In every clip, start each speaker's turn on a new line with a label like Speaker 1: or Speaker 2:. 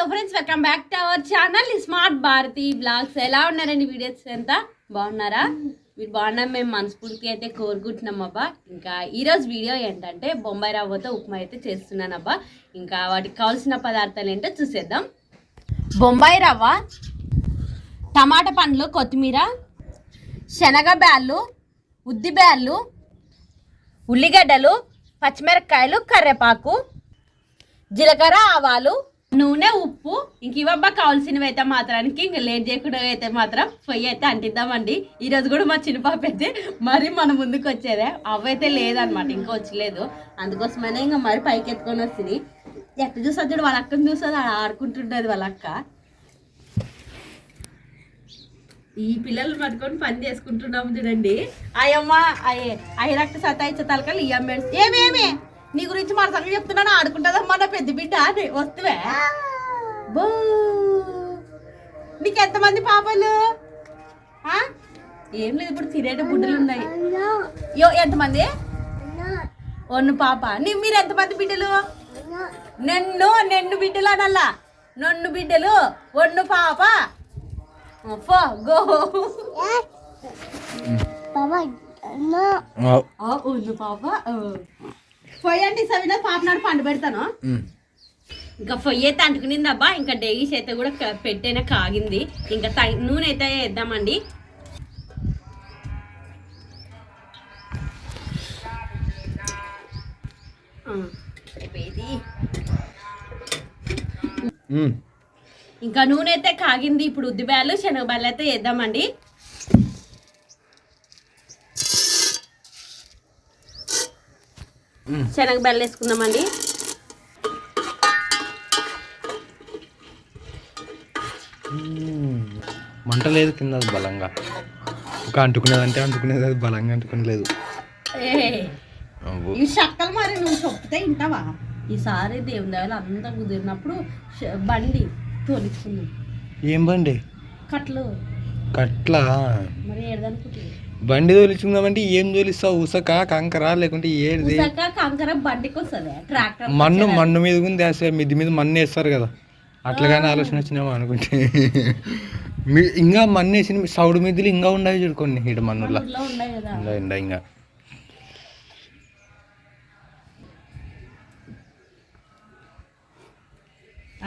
Speaker 1: Hello friends welcome back to our channel smart Bharathi blogs ఎలా ఉన్నారండి videos ఎంత బాగున్నారా? మీరు బాగున్నా మేము మనస్ఫూర్తిగా అయితే కోరుకుంటున్నాం అబ్బా ఇంకా ఈరోజు వీడియో ఏంటంటే బొంబాయి రవ్వతో ఉప్మా అయితే చేస్తున్నాను అబ్బా ఇంకా వాటికి కావాల్సిన పదార్థాలు ఏంటో చూసేద్దాం. బొంబాయి రవ్వ టమాటా పండ్లు కొత్తిమీర శనగ బ్యాళ్ళు ఉద్ది బ్యాళ్ళు ఉల్లిగడ్డలు పచ్చిమిరపకాయలు కరివేపాకు జీలకర్ర ఆవాలు నూనె ఉప్పు ఇంక ఇవబ్బా కావాల్సినవి అయితే మాత్రానికి ఇంక లేట్ చేయకుండా అయితే మాత్రం పొయ్యి అయితే అంటిద్దామండి. ఈరోజు కూడా మా చిన్న పాప అయితే మరి మన ముందుకు వచ్చేదే. అవైతే లేదనమాట ఇంకా వచ్చలేదు. అందుకోసమైనా ఇంకా మరి పైకి ఎత్తుకొని వస్తుంది. ఎట్ట చూసా చూడు వాళ్ళ అక్కను చూస్తుంది ఆడుకుంటుండేది ఆడుకుంటుంటుంది వాళ్ళ అక్క. ఈ పిల్లలు పట్టుకొని పని చేసుకుంటున్నాము చూడండి. అయ్యమ్మ అయ్యే అయ్య రక్త సతాయించే తలకలు ఈ అమ్మ ఏమేమి నీ గురించి మన సంగతి చెప్తున్నాను ఆడుకుంటుందమ్మా నా పెద్ద బిడ్డ? అని వస్తువే. బో. నీకు ఎంతమంది పాపలు? ఆ? ఏం లేదు ఇప్పుడు తినేట బుడ్డలు ఉన్నాయి. యో ఎంతమంది? ఒన్ను పాప. నీ మీరు ఎంతమంది బిడ్డలు? నన్ను నెన్ను బిడ్డలు అనల్లా నన్ను బిడ్డలు ఒన్ను పాప. గో. ఒన్ను పాప పోయండి సవిన పాప నాడు పండు పెడతాను. ఇంకా పొయ్యి అయితే అంటుకునింది అబ్బా ఇంకా డేగిస్ అయితే కూడా పెట్టైనా కాగింది. ఇంకా నూనె అయితే వేద్దామండి. ఇంకా నూనె అయితే కాగింది ఇప్పుడు ఉద్దిబ్యాలు శనగబ్యాలు అయితే వేద్దామండి. శనగబ్యాలు వేసుకుందామండి.
Speaker 2: మంట లేదు కింద బలంగా. ఒక అంటుకునేది అంటే అంటుకునేది అది బలంగా అంటుకునేలేదు.
Speaker 1: ఏ ఈ చక్కలు మరి నువ్వు చెప్తే వింటావా ఈసారి దేవుని దేవాలు అంతా కుదిరినప్పుడు బండి తోలించుకుందాం.
Speaker 2: ఏం బండి?
Speaker 1: కట్లు.
Speaker 2: కట్ల?
Speaker 1: మరి ఏడదనుకుంటుంది
Speaker 2: బండి తోలిచుకుందామంటే ఏం తోలిస్తావు? ఉసక కంకర లేకుంటే ఏది?
Speaker 1: కంకర బండికి వస్తుంది ట్రాక్టర్
Speaker 2: మన్ను మన్ను మీద ఉంది వేస్తే మిద్ది మీద మన్ను వేస్తారు కదా. అట్లాగానే ఆలోచన వచ్చినామో అనుకుంటే. మీ ఇంకా మన్ను వేసిన సౌడు మిద్దులు ఇంకా ఉండవు చూడుకోండి ఇటు మన్నులా ఉండ ఇంకా.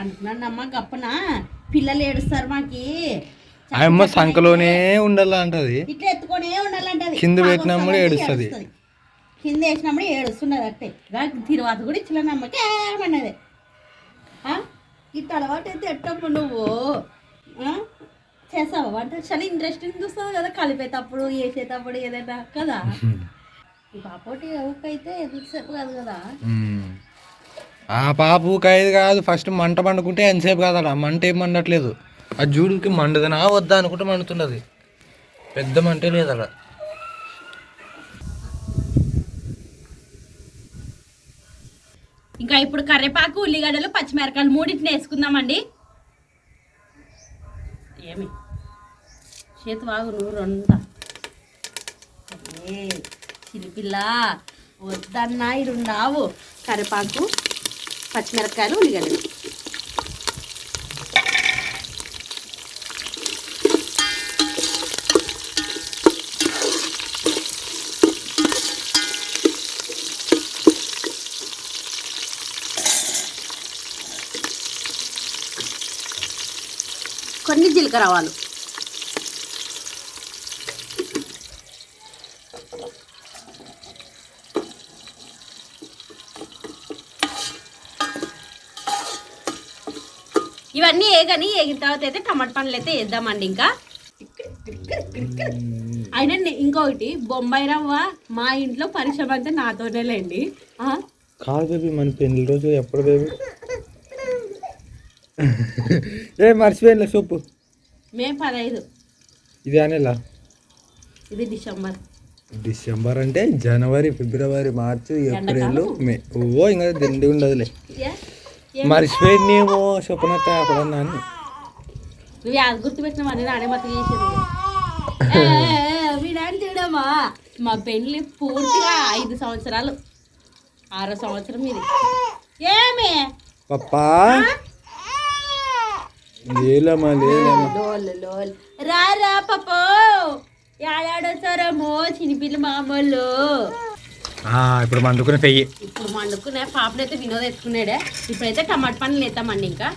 Speaker 1: అంటున్నాను అమ్మ గప్పన? పిల్లలు ఏడుస్తారు మాకి.
Speaker 2: ఆయమ్మ సంఖలోనే ఉండాల అంటది
Speaker 1: ఇట్లా ఎత్తుకొనే ఉండాలంటది.
Speaker 2: కింద పెట్టినప్పుడు ఏడుస్తది.
Speaker 1: కింద వేసినప్పుడు ఏడుస్తున్నది అట్టే. తిరువాత కూడా ఇచ్చిన నమ్మకి ఏమన్నది? ఇట్ట అలవాటు అయితే ఎట్టప్పుడు నువ్వు? చేసావా? వంట చాలా ఇంట్రెస్టింగ్ చూస్తావు కదా కలిపేటప్పుడు వేసేటప్పుడు ఏదైనా కదా? ఈ పాపోటి ఎవరికైతే ఎంతసేపు కాదు కదా.
Speaker 2: ఆ పాపు ఖైదు కాదు ఫస్ట్ మంట పండుకుంటే ఎంతసేపు కాదు మంట ఏం మండట్లేదు ఆ జూడుకి మండుదనా? వద్దా అనుకుంటే మండుతున్నది పెద్ద మంటే లేదు అక్కడ.
Speaker 1: ఇంకా ఇప్పుడు కరివేపాకు ఉల్లిగడ్డలు పచ్చిమిరకాయలు మూడింటిని వేసుకుందామండి. ఏమి? చేతి వాగు నువ్వు రెండా. ఏ చిరుపిల్ల వద్దన్నా ఇరుండావు. కరివేపాకు పచ్చిమిరకాయలు ఉల్లిగడ్డలు. కొన్ని జీలకర్ర ఆవాలు. ఇవన్నీ ఏగని ఏగిన తర్వాత అయితే టమాటా పండ్లు అయితే వేద్దామండి ఇంకా. అయినా ఇంకొకటి బొంబాయి రవ్వ మా ఇంట్లో పరిశ్రమ అంతా నాతోనే లేండి.
Speaker 2: కాదు బేబీ మన పెళ్ళి రోజు ఎప్పుడు బేబీ? ఏ మర్చిపోయిన సూపు.
Speaker 1: మే పదహైదు
Speaker 2: ఇది అనేలా?
Speaker 1: ఇది డిసెంబర్.
Speaker 2: డిసెంబర్ అంటే జనవరి ఫిబ్రవరి మార్చి ఏప్రిల్ మే. ఓ ఇంకా దిండి ఉండదులే? మర్చిపోయిందేమో చెప్పనట్ట అప్పుడన్నా అని.
Speaker 1: నువ్వు యాద గుర్తుపెట్టిన వాడిని నానే మత వీడాని చూడమ్మా మా పెళ్ళి పూర్తిగా ఐదు సంవత్సరాలు. ఆరో సంవత్సరం ఇది. ఏమి?
Speaker 2: పప్పా? లేలమ్మా లేలమ్మా.
Speaker 1: లోల్ లోల్. రా రా పాపో యాడాడొచ్చారమ్మో చినిపిల్లి మామూలు
Speaker 2: ఆ, ఇప్పుడు మండుకునే పెయ్యి.
Speaker 1: ఇప్పుడు వండుకునే పాపనైతే వినోద్ ఎత్తుకున్నాడే. ఇప్పుడైతే టమాటా పండ్లు ఎత్తామండి ఇంకా.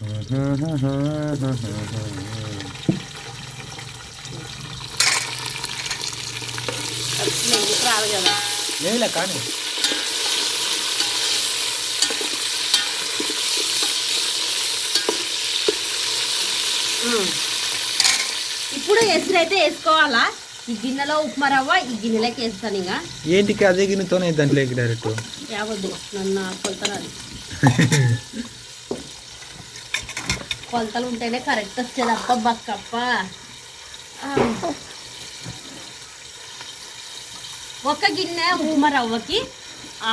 Speaker 1: రాదు కదా.
Speaker 2: లేదులే కానీ
Speaker 1: ఇప్పుడు ఎసురు అయితే వేసుకోవాలా? ఈ గిన్నెలో ఉప్మా రవ్వ ఈ గిన్నెలోకి వేస్తాను ఇంకా.
Speaker 2: ఏంటికి అదే గిన్నెతోనే దాంట్లోకి డైరెక్ట్
Speaker 1: యావద్దు నన్ను కొలతలు కొలతలు ఉంటేనే కరెక్ట్ వచ్చేది అప్ప బక్కప్ప. ఒక గిన్నె ఉప్మా రవ్వకి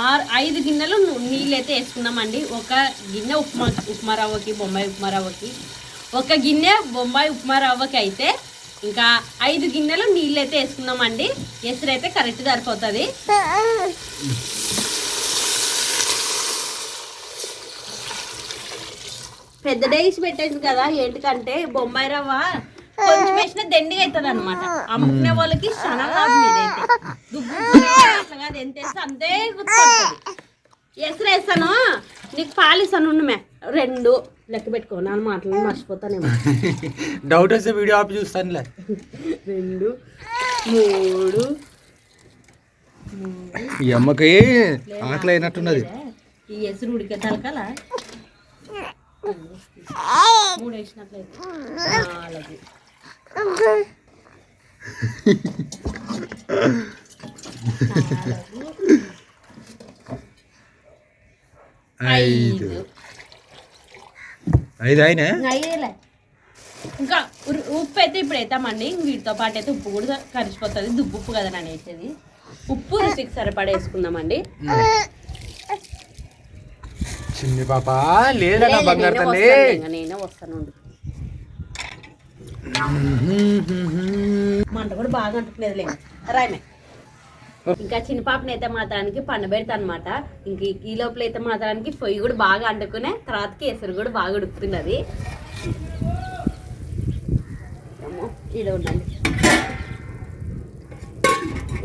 Speaker 1: ఆరు ఐదు గిన్నెలు నీళ్ళు అయితే వేసుకున్నామండి ఒక గిన్నె ఉప్మా ఉప్మా రవ్వకి బొంబాయి ఉప్మా రవ్వకి. ఒక గిన్నె బొంబాయి ఉప్మా రవ్వకి అయితే ఇంకా ఐదు గిన్నెలు నీళ్ళు అయితే వేసుకున్నామండి ఎసురు అయితే కరెక్ట్ సరిపోతుంది. పెద్ద డేస్ పెట్టేసి కదా ఏంటికంటే బొంబాయి రవ్వ కొంచెం వేసిన దండిగా అవుతుంది అనమాట అమ్ముకునే వాళ్ళకి చాలా లాభం ఇదైతే. దుబ్బు ఎంత వేస్తే అంతే గుర్తుపడుతుంది ఎసురు వేస్తాను. నీకు పాలు ఇస్తాను మే రెండు. లెక్క పెట్టుకో. నాన్న మాటలు మర్చిపోతానేమో.
Speaker 2: డౌట్ వస్తే వీడియో ఆపి చూస్తానులే.
Speaker 1: రెండు మూడు
Speaker 2: ఈ అమ్మకి ఆకలి అయినట్టున్నది
Speaker 1: ఈ ఎసురు ఉడికే తలకాల. మూడు వేసినట్లయితే నాలుగు.
Speaker 2: ఐదు. ఐదు అయినా?
Speaker 1: ఇంకా ఉప్పు అయితే ఇప్పుడు వేద్దామండి. వీటితో పాటు అయితే ఉప్పు కూడా కరిచిపోతుంది దుబ్బు ఉప్పు కదా నేను వేసేది. ఉప్పు రుచికి సరిపడా వేసుకుందామండి.
Speaker 2: చిన్ని పాప లేదా బంగారు
Speaker 1: నేనే
Speaker 2: తల్లి.
Speaker 1: నేనే వస్తాను. మంట కూడా బాగా అంటున్నది లేదు రాయమే ఇంకా చిన్న పాపని అయితే మాత్రానికి పండబెడతా అనమాట ఇంక ఈ- లోపల అయితే మాత్రానికి పొయ్యి కూడా బాగా అంటుకునే తర్వాతకి ఎసరు కూడా బాగా ఉడుకుతున్నది. ఏమో,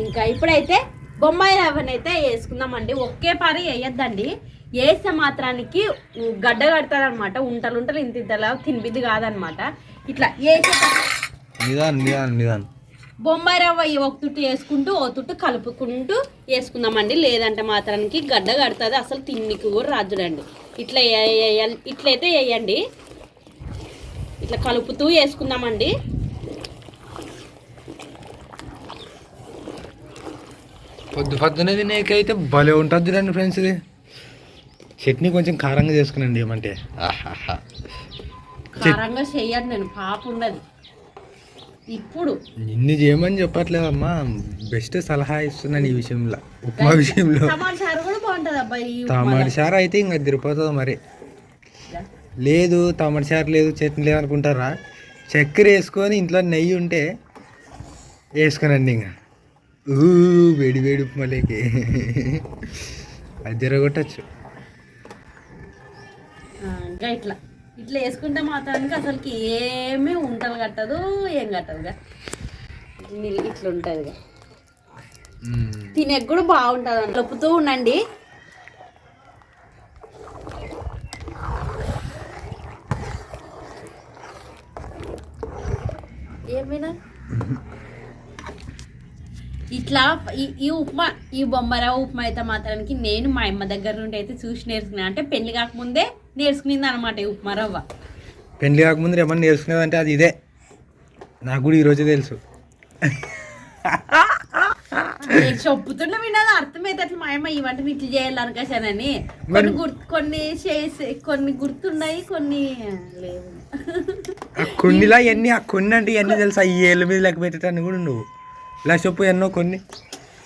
Speaker 1: ఇంకా ఇప్పుడైతే బొంబాయి రవ్వనైతే వేసుకుందామండి. ఒకే పారి వేయొద్దండి. వేస్తే మాత్రానికి గడ్డ కడతారనమాట. ఉంటలు ఉంటలు ఇంత ఇంతలా తినిపిద్ది కాదనమాట. ఇట్లా వేసే
Speaker 2: నిదాన్ నిదాన్ నిదాన్.
Speaker 1: బొంబాయి రవ్వ ఒక తుట్టు వేసుకుంటూ ఓ తుట్టు కలుపుకుంటూ వేసుకుందామండి. లేదంటే మాత్రానికి గడ్డ కడుతుంది. అసలు తిన్నికి కూడా రాజుడండి ఇట్లా ఇట్లయితే వేయండి. ఇట్లా కలుపుతూ వేసుకుందామండి.
Speaker 2: పొద్దు పొద్దునే తినేకైతే భలే ఉంటుంది చూడండి ఫ్రెండ్స్ ఇది. చట్నీ కొంచెం కారంగా చేసుకునండి ఏమంటే.
Speaker 1: కారంగా చెయ్యను నేను పాప ఉన్నది. ఇప్పుడు.
Speaker 2: ఇన్ని చేయమని చెప్పట్లేదమ్మా. బెస్ట్ సలహా ఇస్తున్నాను ఈ విషయంలో. ఉప్మా విషయంలో.
Speaker 1: టమాటా చారు కూడా బాగుంటది అబ్బాయి
Speaker 2: టమాటి చారు అయితే ఇంకా తిరిగిపోతుంది మరి. లేదు టమాటి చారు లేదు చట్నీ లేదు అనుకుంటారా? చక్కెర వేసుకొని ఇంట్లో నెయ్యి ఉంటే వేసుకునండి ఇంకా. ఊ వేడి వేడి ఉప్మాలేకి అది తిరగొట్టచ్చు
Speaker 1: ఇట్లా. ఇట్లా వేసుకుంటే మాత్రానికి అసలుకి ఏమీ ఉంటలు కట్టదు ఏం కట్టదుగా. ఇట్లా ఉంటుందిగా. తినే కూడా బాగుంటుంది అండి కలుపుతూ ఉండండి. ఏమైనా ఇట్లా ఈ ఈ ఉప్మా ఈ బొమ్మరావు ఉప్మా అయితే మాత్రానికి నేను మా అమ్మ దగ్గర నుండి అయితే చూసి నేర్చుకున్నాను అంటే పెళ్ళి కాకముందే నేర్చుకునింది అనమాట ఉప్మా రవ్వ.
Speaker 2: పెళ్ళి కాకముందు ఏమన్నా నేర్చుకునేదంటే అది ఇదే. నాకు కూడా ఈరోజే తెలుసు.
Speaker 1: నేను చెప్పుతుండే విన్నది అర్థమైతే అట్లా మా అమ్మ ఈ వంటని ఇట్లా చేయాలి అనుకోసానని. కొన్ని గుర్తు కొన్ని చేసి కొన్ని గుర్తున్నాయి కొన్ని లేవు.
Speaker 2: కొన్నిలా ఎన్ని ఆ కొన్ని అంటే ఇవన్నీ తెలుసా? ఈ ఏళ్ళ మీద లెక్క పెట్టేటాన్ని కూడా నువ్వు ఇలా చెప్పు ఎన్నో కొన్ని.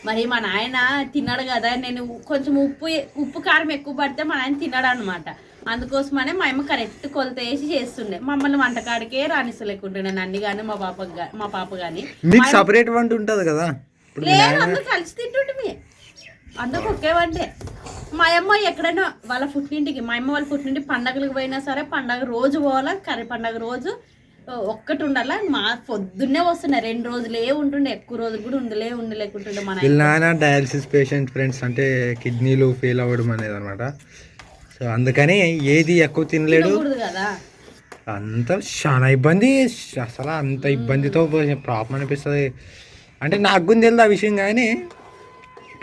Speaker 1: మరి మా నాయన తిన్నాడు కదా నేను కొంచెం ఉప్పు ఉప్పు కారం ఎక్కువ పడితే మా నాయన తిన్నాడు అనమాట అందుకోసమనే మా అమ్మ కరెక్ట్ కొలత వేసి చేస్తుండే. మమ్మల్ని వంటకాడికే రాణిస్తలేకుంటుండే నన్ను కానీ మా పాప మా పాప కానీ
Speaker 2: మీకు సపరేట్ వంట ఉంటుంది కదా? మీ
Speaker 1: లేదు అందరూ కలిసి తింటుంటే అందరికి ఒకే వంటే మా అమ్మ ఎక్కడైనా వాళ్ళ పుట్టింటికి మా అమ్మ వాళ్ళ పుట్టింటి పండగలకు పోయినా సరే పండగ రోజు పోవాలా కర్రీ పండగ రోజు ఒక్కటి ఉండాలా. మా పొద్దున్నే వస్తున్నాయి రెండు రోజులే ఉంటుండే ఎక్కువ రోజులు కూడా ఉండలే ఉండలేకుంటుండే మన
Speaker 2: నాన్న డయాలసిస్ పేషెంట్ ఫ్రెండ్స్ అంటే కిడ్నీలు ఫెయిల్ అవ్వడం అనేది అనమాట సో అందుకని ఏది ఎక్కువ తినలేడు. అంత చాలా ఇబ్బంది. అసలు అంత ఇబ్బందితో ప్రాబ్లం అనిపిస్తుంది. అంటే నాకు తెలియదు ఆ విషయం కానీ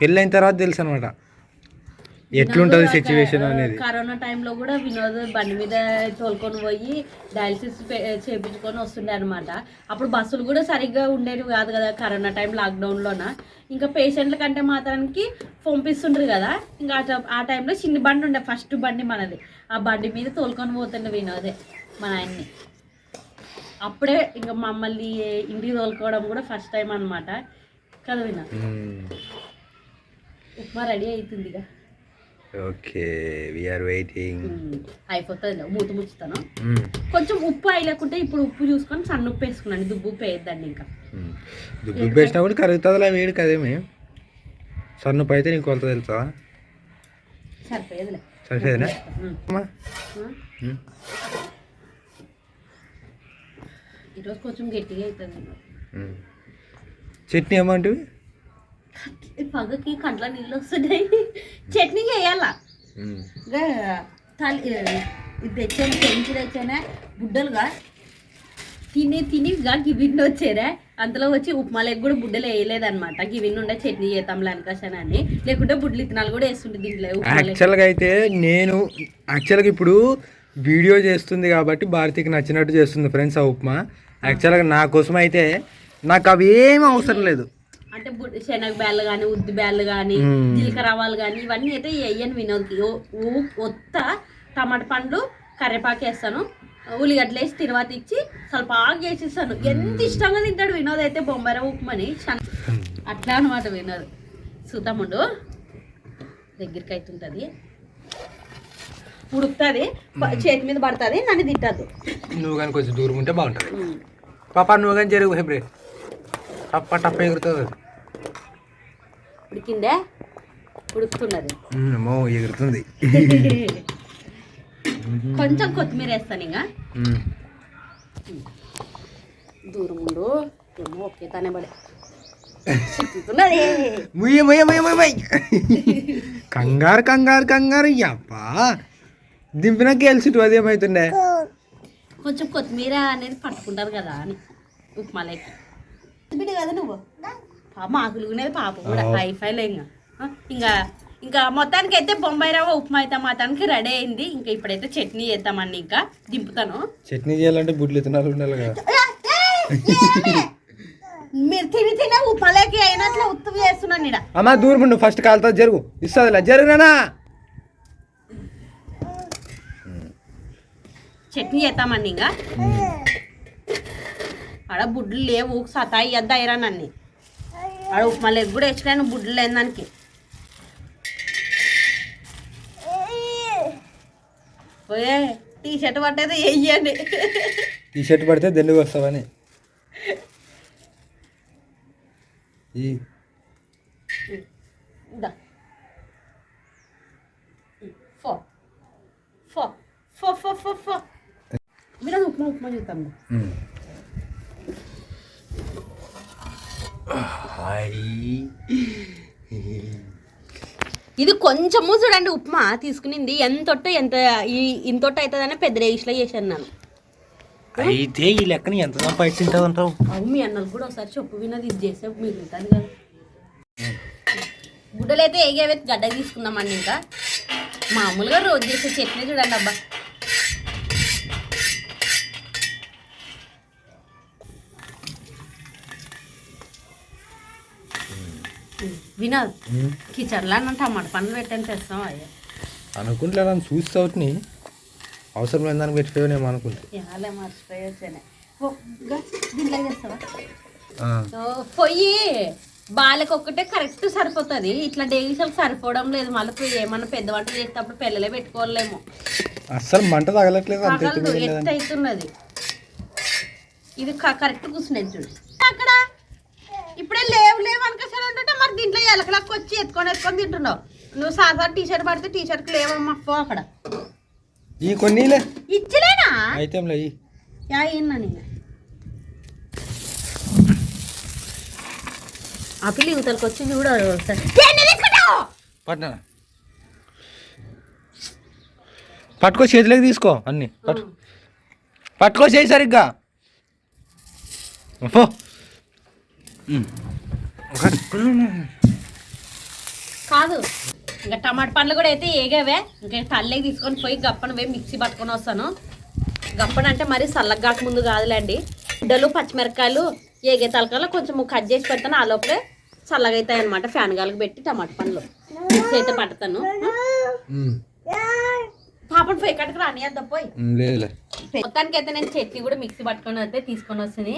Speaker 2: పెళ్ళైన తర్వాత తెలుసు అనమాట ఎట్లుంటుంది సిచ్యువేషన్ అనేది?
Speaker 1: కరోనా టైంలో కూడా వినోద్ బండి మీద తోలుకొని పోయి డయాలసిస్ చేయించుకొని వస్తుండే అనమాట అప్పుడు బస్సులు కూడా సరిగ్గా ఉండేవి కాదు కదా కరోనా టైం లాక్డౌన్లోన ఇంకా పేషెంట్ల కంటే మాత్రానికి పంపిస్తుండ్రు కదా. ఇంకా ఆ టైంలో చిన్న బండి ఉండే ఫస్ట్ బండి మనది. ఆ బండి మీద తోలుకొని పోతుండే వినోదే మన ఆయన్ని అప్పుడే ఇంకా మమ్మల్ని ఇంటికి తోలుకోవడం కూడా ఫస్ట్ టైం అనమాట కదా వినా. ఉప్మా రెడీ అవుతుంది ఇక
Speaker 2: ఓకే వీఆర్ వెయిటింగ్
Speaker 1: అయిపోతుంది మూత ముచ్చుతాను? కొంచెం ఉప్పు వేయలేకుంటే ఇప్పుడు ఉప్పు చూసుకొని సన్న ఉప్పు వేసుకున్నాను దుబ్బు ఉప్పు వేయద్దండి ఇంకా.
Speaker 2: దుబ్బు వేసినప్పుడు కరుగుతుందిలా వేడి కదేమి సన్నుపు అయితే నీకు కొలత తెలుసా?
Speaker 1: సరిపోయేదిలే. ఉమ్.
Speaker 2: మ్మ్.
Speaker 1: ఈరోజు కొంచెం గట్టిగా అవుతుంది.
Speaker 2: చట్నీ ఏమంటివి?
Speaker 1: పగకి కంట్ల నీళ్ళు వస్తున్నాయి. చట్నీ చేయాలా?
Speaker 2: మ్మ్.
Speaker 1: ఇంకా తల ఇది తెచ్చాను పెంచి తెచ్చానే బుడ్డలుగా తిని తిని గివిన్ వచ్చారా. అంతలో వచ్చి ఉప్మాలకు కూడా బుడ్డలు వేయలేదన్నమాట. గివిన్ ఉండే చట్నీ చేద్దాం అనుకోసాను అని లేకుంటే బుడ్డలు ఇత్తనాలు కూడా వేస్తుండే దీంట్లో
Speaker 2: యాక్చువల్గా అయితే నేను యాక్చువల్గా ఇప్పుడు వీడియో చేస్తుంది కాబట్టి భారతికి నచ్చినట్టు చేస్తుంది ఫ్రెండ్స్ ఆ ఉప్మా. యాక్చువల్గా నా కోసం అయితే నాకు అవి ఏం అవసరం లేదు.
Speaker 1: అంటే శనగ బ్యాళ్ళు కానీ ఉద్ది బ్యాళ్ళు కానీ జీలకర్ర కానీ ఇవన్నీ అయితే వేయను వినోద్కి. కొత్త టమాటా పండ్లు కరివేపాకు వేస్తాను. ఉల్లిగడ్డలు వేసి తర్వాత ఇచ్చి చాలా బాగా చేసేస్తాను ఎంత ఇష్టంగా తింటాడు వినోద్ అయితే బొంబర ఉప్మని. అట్లా అనమాట వినోద్. చూద్దాముండు దగ్గరికి అవుతుంటుంది ఉడుకుతుంది. చేతి మీద పడుతుంది. నన్ను తింటుంది
Speaker 2: నువ్వు కానీ కొంచెం దూరం ఉంటే బాగుంటుంది. పాప నువ్వు కానీ జరుగు హెబ్రే టప్ప ఎగురుతుంది.
Speaker 1: ఉడికిందే? ఉడుకుతున్నది.
Speaker 2: ఎగురుతుంది.
Speaker 1: కొంచెం కొత్తిమీర వేస్తాను ఇంకా. దూరం ఉండు. ఏమో ఒకే తనే పడే. చిక్కుతున్నది.
Speaker 2: ముయ్య ముయ్య ముయ్య ముయ్య ముయ్య. కంగారు కంగారు కంగారు. యప్పా. దింపినాక గెలిచిటు అదేమవుతుండే
Speaker 1: కొంచెం కొత్తిమీర అనేది పట్టుకుంటారు కదా అని ఉప్మాలకి బిడ్డ కదా నువ్వు. పాప ఆకులుకునేది పాప కూడా. హైఫైలే ఇంకా. ఇంకా ఇంకా మొత్తానికి అయితే బొంబాయి రవ్వ ఉప్మా అయితే మాత్రానికి రెడీ అయింది. ఇంకా ఇప్పుడైతే చట్నీ చేద్దామండి ఇంకా దింపుతాను.
Speaker 2: చట్నీ చేయాలంటే బుడ్లు ఇత్తనాలు ఉండాలి కదా.
Speaker 1: మీరు తిని తినే ఉప్మాలకి అయినట్లు ఉత్తు చేస్తున్నాను ఇడ
Speaker 2: అమ్మా దూరం ఉండు. ఫస్ట్ కాలుతో జరుగు. ఇస్తుందిలే. జరుగునా
Speaker 1: చట్నీ చేద్దామండి ఇంకా. ఆడ బుడ్లు లేవు. సతాయి ఇద్దాయిరా నన్ను. ఆడ ఉప్మా లెగ్ కూడా వేసుకున్నాను బుడ్లు లేని దానికి. పోయే టీ షర్ట్ పట్టేది వెయ్యండి.
Speaker 2: ఈ షర్ట్ పడితే దండుకు వస్తావని. ఈ.
Speaker 1: దా ఫో. ఫో. ఫో ఫో ఫో ఫో. మీరు అది ఉప్మా ఉప్మా చూద్దాం ఇది కొంచెము చూడండి ఉప్మా తీసుకునింది. ఎంతొట్ట ఎంత ఇంతొట్ట అవుతుందని పెద్ద రేగిస్లో చేశాను నేను.
Speaker 2: అయితే ఈ లెక్కని ఎంత సంపాదించుంటావు అంటావు?
Speaker 1: అవు మీ అన్నలు కూడా ఒకసారి చెప్పు విన్నది ఇది చేసే మిగులుతుంది కదా. గుడ్డలు అయితే ఏగేవే గడ్డ తీసుకున్నామండి ఇంకా. మామూలుగా రోజు చేసే చట్నీ చూడండి అబ్బా. వినోద్ కిచెన్లో టమాటా పండ్లు పెట్టని తెస్తాం అయ్యా
Speaker 2: అనుకుంటలే నన్ను చూస్తావుని అవసరం లేని దానికి పెట్టిపోయానేమో అనుకుంటే.
Speaker 1: ఇవాళ మర్చిపోయొచ్చానే. దీంట్లో చేస్తావా?
Speaker 2: ఆ.
Speaker 1: సో పొయ్యి. బాలకి ఒక్కటే కరెక్ట్ సరిపోతుంది. ఇట్లా డేగిసలు సరిపోవడం లేదు. మళ్ళీ ఏమన్నా పెద్ద వంట చేసేటప్పుడు పిల్లలే పెట్టుకోలేము.
Speaker 2: అస్సలు మంట తగలట్లేదు
Speaker 1: ఎత్తు అవుతున్నది ఇది కరెక్ట్ కూర్చునేది చూడు. అక్కడ. ఇప్పుడే మరి దీంట్లో ఎలకలకు వచ్చి ఎత్తుకొని ఎత్తుకొని తింటున్నావు. నువ్వు సాధారణ టీ షర్ట్ పడితే టీ లేవమ్మా పో అక్కడ.
Speaker 2: ఈ కొన్నీలే.
Speaker 1: ఇచ్చలేనా?
Speaker 2: అయితే
Speaker 1: ఇన్నా నేను ఆ పిల్లి యువతలకు వచ్చి చూడు ఒకసారి. దేన్ని తీసుకుంటావు?
Speaker 2: పట్న. పట్టుకో చేతిలోకి తీసుకో అన్ని. పట్టు. పట్టుకో చేయి సరిగ్గా. పో.
Speaker 1: కాదు. ఇంకా టమాటా పండ్లు కూడా అయితే ఏగావే. ఇంకా తల్లేకి తీసుకొని పోయి గప్పన పోయి మిక్సీ పట్టుకొని వస్తాను. గప్పన అంటే మరి సల్లగాక ముందు కాదులేండి. గుడ్డలు పచ్చిమిరపకాయలు ఏగే తలకాయలు కొంచెం కట్ చేసి పెడతాను. ఆ లోపలే చల్లగా అవుతాయి అనమాట ఫ్యాన్ గాలికి పెట్టి టమాటా పండ్లు. మిక్సీ అయితే పడతాను.
Speaker 2: ఉమ్.
Speaker 1: పాపం పోయి కట్టుకు రానియద్దా పోయి. మొత్తానికి అయితే నేను చట్నీ కూడా మిక్సీ పట్టుకొని వస్తే తీసుకొని వస్తుంది